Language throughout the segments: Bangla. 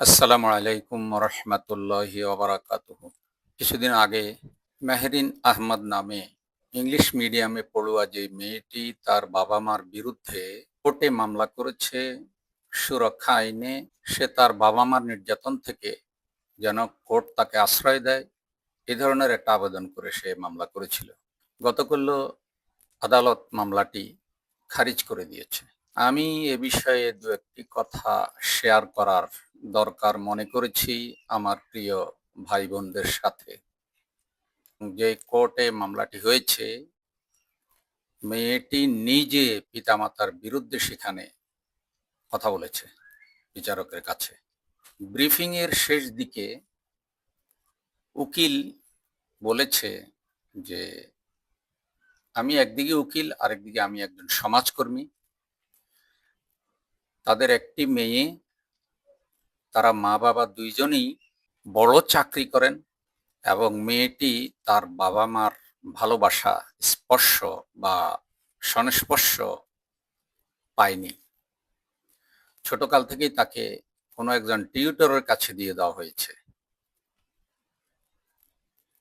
আসসালামু আলাইকুম রহমতুল্লাহ ওবরাকাত কিছুদিন আগে মেহরিন আহমদ নামে ইংলিশ মিডিয়ামে পড়ুয়া যে মেয়েটি তার বাবা মার বিরুদ্ধে কোর্টে মামলা করেছে, সুরক্ষা আইনে সে তার বাবা মার নির্যাতন থেকে যেন কোর্ট তাকে আশ্রয় দেয়, এ ধরনের একটা আবেদন করে সে মামলা করেছিল। গতকাল আদালত মামলাটি খারিজ করে দিয়েছে। আমি এ বিষয়ে দু একটি কথা শেয়ার করার দরকার মনে করেছি আমার প্রিয় ভাই বোনদের সাথে। যে কোর্টে মামলাটি হয়েছে, মেয়েটি নিজে পিতামাতার বিরুদ্ধে সেখানে কথা বলেছে বিচারকের কাছে। ব্রিফিং এর শেষ দিকে উকিল বলেছে যে, আমি একদিকে উকিল, আরেকদিকে আমি একজন সমাজকর্মী। তাদের একটি মেয়ে তারা মা বাবা দুইজনই বড় চাকরি করেন এবং মেয়েটি তার বাবা মার ভালোবাসা, স্পর্শ বা সংস্পর্শ পায়নি। ছোটকাল থেকেই তাকে কোনো একজন টিউটরের কাছে দিয়ে দেওয়া হয়েছে।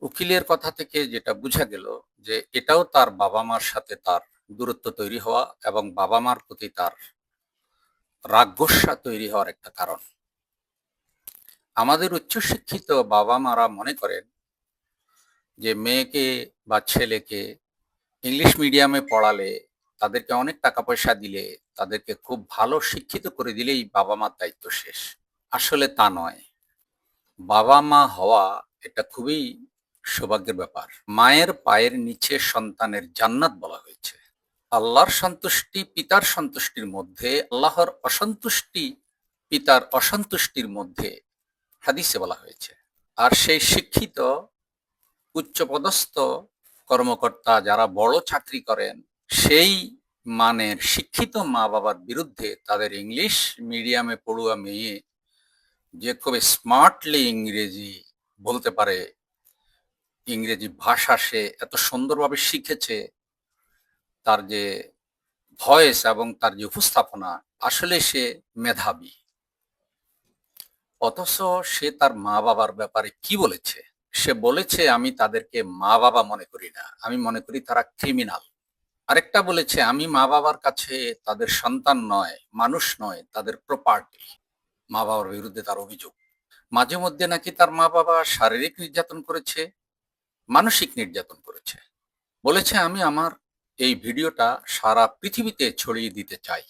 উকিলের কথা থেকে যেটা বোঝা গেল যে এটাও তার বাবা মার সাথে তার দূরত্ব তৈরি হওয়া এবং বাবা মার প্রতি তার রাগস্যা তৈরি হওয়ার একটা কারণ। আমাদের উচ্চশিক্ষিত বাবা মারা মনে করেন যে মেয়েকে বা ছেলেকে ইংলিশ মিডিয়ামে পড়ালে তাদেরকে অনেক টাকা পয়সা দিলে তাদেরকে খুব ভালো শিক্ষিত করে দিলেই বাবা মার দায়িত্ব শেষ। আসলে তা নয়। বাবা মা হওয়া এটা খুবই সৌভাগ্যের ব্যাপার। মায়ের পায়ের নিচে সন্তানের জান্নাত বলা হয়েছে। আল্লাহর সন্তুষ্টি পিতার সন্তুষ্টির মধ্যে, আল্লাহর অসন্তুষ্টি পিতার অসন্তুষ্টির মধ্যে হাদিসে বলা হয়েছে। আর সেই শিক্ষিত, উচ্চপদস্থ কর্মকর্তা যারা বড় চাকরি করেন, সেই মানের শিক্ষিত মা বাবার বিরুদ্ধে তাদের ইংলিশ মিডিয়ামে পড়ুয়া মেয়ে যে খুব স্মার্টলি ইংরেজি বলতে পারে, ইংরেজি ভাষা সে এত সুন্দরভাবে শিখেছে, তার যে ভয়েস এবং তার যে উপস্থাপনা, আসলে সে মেধাবী। অথচ সে তার মা বাবার ব্যাপারে কি বলেছে? সে বলেছে, আমি তাদেরকে মা বাবা মনে করি না। আমি মনে করি তারা ক্রিমিনাল আরেকটা বলেছে, আমি মা বাবার কাছে তাদের সন্তান নয়, মানুষ নয়, তাদের প্রপার্টি মা বাবার বিরুদ্ধে তার অভিযোগ। মাঝে মধ্যে নাকি তার মা বাবা শারীরিক নির্যাতন করেছে, মানসিক নির্যাতন করেছে। বলেছে, আমি আমার এই ভিডিওটা সারা পৃথিবীতে ছড়িয়ে দিতে চাই।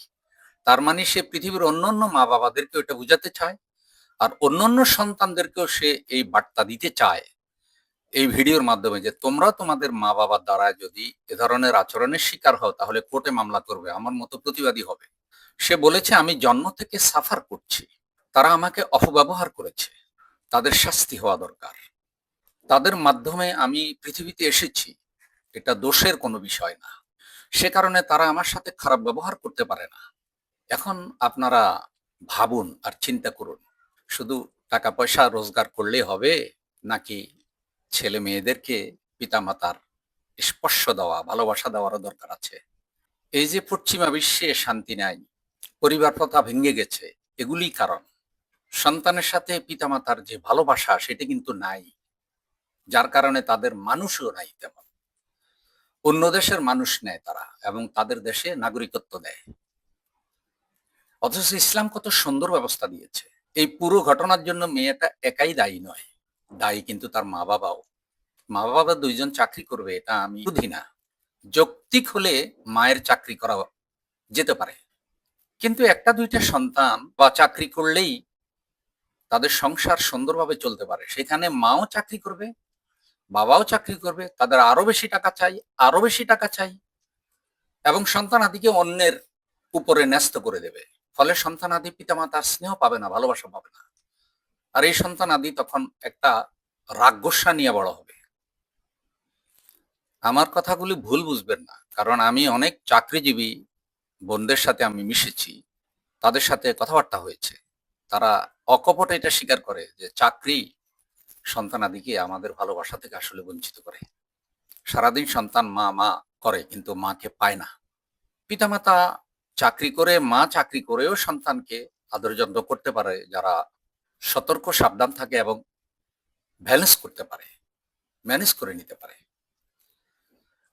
তার মানে সে পৃথিবীর অন্য অন্য মা বাবাদেরকে ওটা বুঝাতে চায়। আর অন্যান্য সন্তানদেরকেও সে এই বার্তা দিতে চায়। এই ভিডিওর মাধ্যমে যে তোমরা তোমাদের মা বাবার দ্বারা যদি এ ধরনের আচরণের শিকার হও, তাহলে কোর্টে মামলা করবে, আমার মতো প্রতিবাদী হবে। সে বলেছে, আমি জন্ম থেকে সাফার করছি। তারা আমাকে অপব্যবহার করেছে। তাদের শাস্তি হওয়া দরকার। তাদের মাধ্যমে আমি পৃথিবীতে এসেছি। এটা দোষের কোনো বিষয় না। সে কারণে তারা আমার সাথে খারাপ ব্যবহার করতে পারে না। এখন আপনারা ভাবুন আর চিন্তা করুন। শুধু টাকা পয়সা রোজগার করলেই হবে, নাকি ছেলে মেয়েদেরকে পিতামাতার স্পর্শ দেওয়া, ভালোবাসা দেওয়ারও দরকার আছে? এই যে পশ্চিমা বিশ্বে শান্তি নাই, পরিবার প্রথা ভেঙে গেছে এগুলি কারণ। সন্তানের সাথে পিতামাতার যে ভালোবাসা, সেটা কিন্তু নাই। যার কারণে তাদের মানুষও নাই তেমন। অন্য দেশের মানুষ নেয় তারা, এবং তাদের দেশে নাগরিকত্ব দেয় অথচ ইসলাম কত সুন্দর ব্যবস্থা দিয়েছে। এই পুরো ঘটনার জন্য মেয়েটা একাই দায়ী নয়। দায়ী কিন্তু তার মা বাবাও মা বাবা দুইজন চাকরি করবে, এটা আমি বুঝি না। যৌক্তিক হলে মায়ের চাকরি করা যেতে পারে। কিন্তু একটা দুইটা সন্তান বা চাকরি করলেই তাদের সংসার সুন্দরভাবে চলতে পারে। সেখানে মাও চাকরি করবে, বাবাও চাকরি করবে, তাদের আরও বেশি টাকা চাই, আরও বেশি টাকা চাই, এবং সন্তান আদিকে অন্যের উপরে ন্যস্ত করে দেবে। ফলে সন্তান আদি পিতামাতার স্নেহ পাবে না, ভালোবাসা পাবে না। আর এই সন্তান আদি তখন একটা রাগস্যা নিয়ে বড় হবে। আমার কথাগুলি ভুল বুঝবেন না, কারণ আমি অনেক চাকরিজীবী বোনদের সাথে আমি মিশেছি, তাদের সাথে কথাবার্তা হয়েছে। তারা অকপটে এটা স্বীকার করে যে চাকরি সন্তানাদিকে আমাদের ভালোবাসা থেকে আসলে বঞ্চিত করে। সারাদিন সন্তান মা মা করে, কিন্তু মাকে পায় না। পিতামাতা চাকরি করে, মা চাকরি করেও সন্তানকে আদর যত্ন করতে পারে, যারা সতর্ক, সাবধান থাকে এবং ব্যালেন্স করতে পারে ম্যানেজ করে নিতে পারে।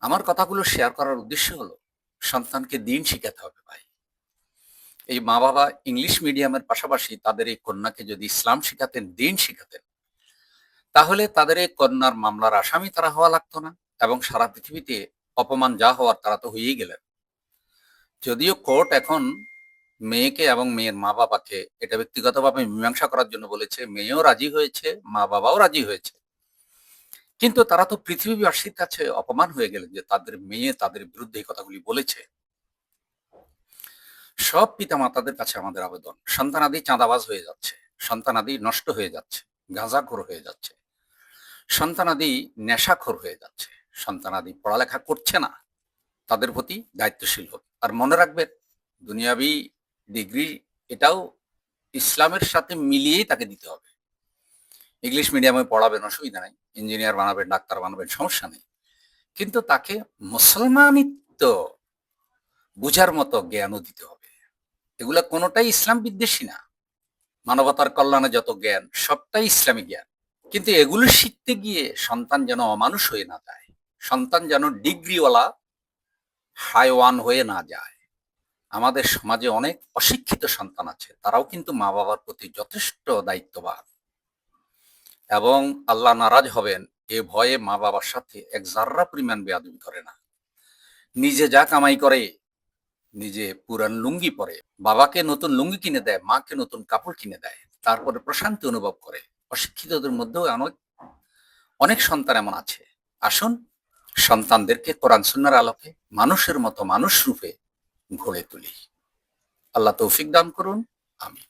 আমার কথাগুলো শেয়ার করার উদ্দেশ্য হলো, সন্তানকে দিন শিখাতে হবে ভাই। এই মা বাবা ইংলিশ মিডিয়ামের পাশাপাশি তাদের এই কন্যাকে যদি ইসলাম শিখাতেন, দিন শিখাতেন, তাহলে তাদের এই কন্যার মামলার আসামি তারা হওয়া লাগতো না এবং সারা পৃথিবীতে অপমান যা হওয়ার তারা তো হয়েই গেলেন। যদিও কোর্ট এখন মেয়েকে এবং মেয়ের মা বাবাকে এটা ব্যক্তিগতভাবে মীমাংসা করার জন্য বলেছে, মেয়েও রাজি হয়েছে, মা বাবাও রাজি হয়েছে। কিন্তু তারা তো পৃথিবীবাসীর কাছে অপমান হয়ে গেলেন যে তাদের মেয়ে তাদের বিরুদ্ধে এই কথাগুলি বলেছে। সব পিতা মাতাদের কাছে আমাদের আবেদন, সন্তানাদি চাঁদাবাজ হয়ে যাচ্ছে, সন্তানাদি নষ্ট হয়ে যাচ্ছে, গাঁজাখোর হয়ে যাচ্ছে, সন্তানাদি নেশাখোর হয়ে যাচ্ছে, সন্তানাদি পড়ালেখা করছে না, তাদের প্রতি দায়িত্বশীল হোক আর মনে রাখবেন, দুনিয়াবি ডিগ্রি এটাও ইসলামের সাথে মিলিয়েই তাকে দিতে হবে। ইংলিশ মিডিয়ামে পড়াবেন, অসুবিধা নাই। ইঞ্জিনিয়ার বানাবেন, ডাক্তার বানাবেন, সমস্যা নেই। কিন্তু তাকে মুসলমানিত্ব বুঝার মতো জ্ঞানও দিতে হবে। এগুলা কোনোটাই ইসলাম বিদ্বেষী না। মানবতার কল্যাণে যত জ্ঞান, সবটাই ইসলামী জ্ঞান। কিন্তু এগুলো শিখতে গিয়ে সন্তান যেন অমানুষ হয়ে না যায়, সন্তান যেন ডিগ্রিওয়ালা হাইওয়ান হয়ে না যায়। আমাদের সমাজে অনেক অশিক্ষিত সন্তান আছে, তারাও কিন্তু মা বাবার প্রতি যথেষ্ট দায়িত্ববান। এবং আল্লাহ নারাজ হবেন, এ ভয়ে মা বাবার সাথে এক জাররা পরিমাণ বেয়াদবি করে না। নিজে যা কামাই করে, নিজে পুরান লুঙ্গি পরে, বাবাকে নতুন লুঙ্গি কিনে দেয়, মাকে নতুন কাপড় কিনে দেয়, তারপরে প্রশান্তি অনুভব করে। অশিক্ষিতদের মধ্যেও অনেক অনেক সন্তান এমন আছে। আসুন সন্তানদেরকে কোরআন সুন্নার আলোকে মানুষের মতো মানুষ রূপে গড়ে তুলি। আল্লাহ তৌফিক দান করুন। আমি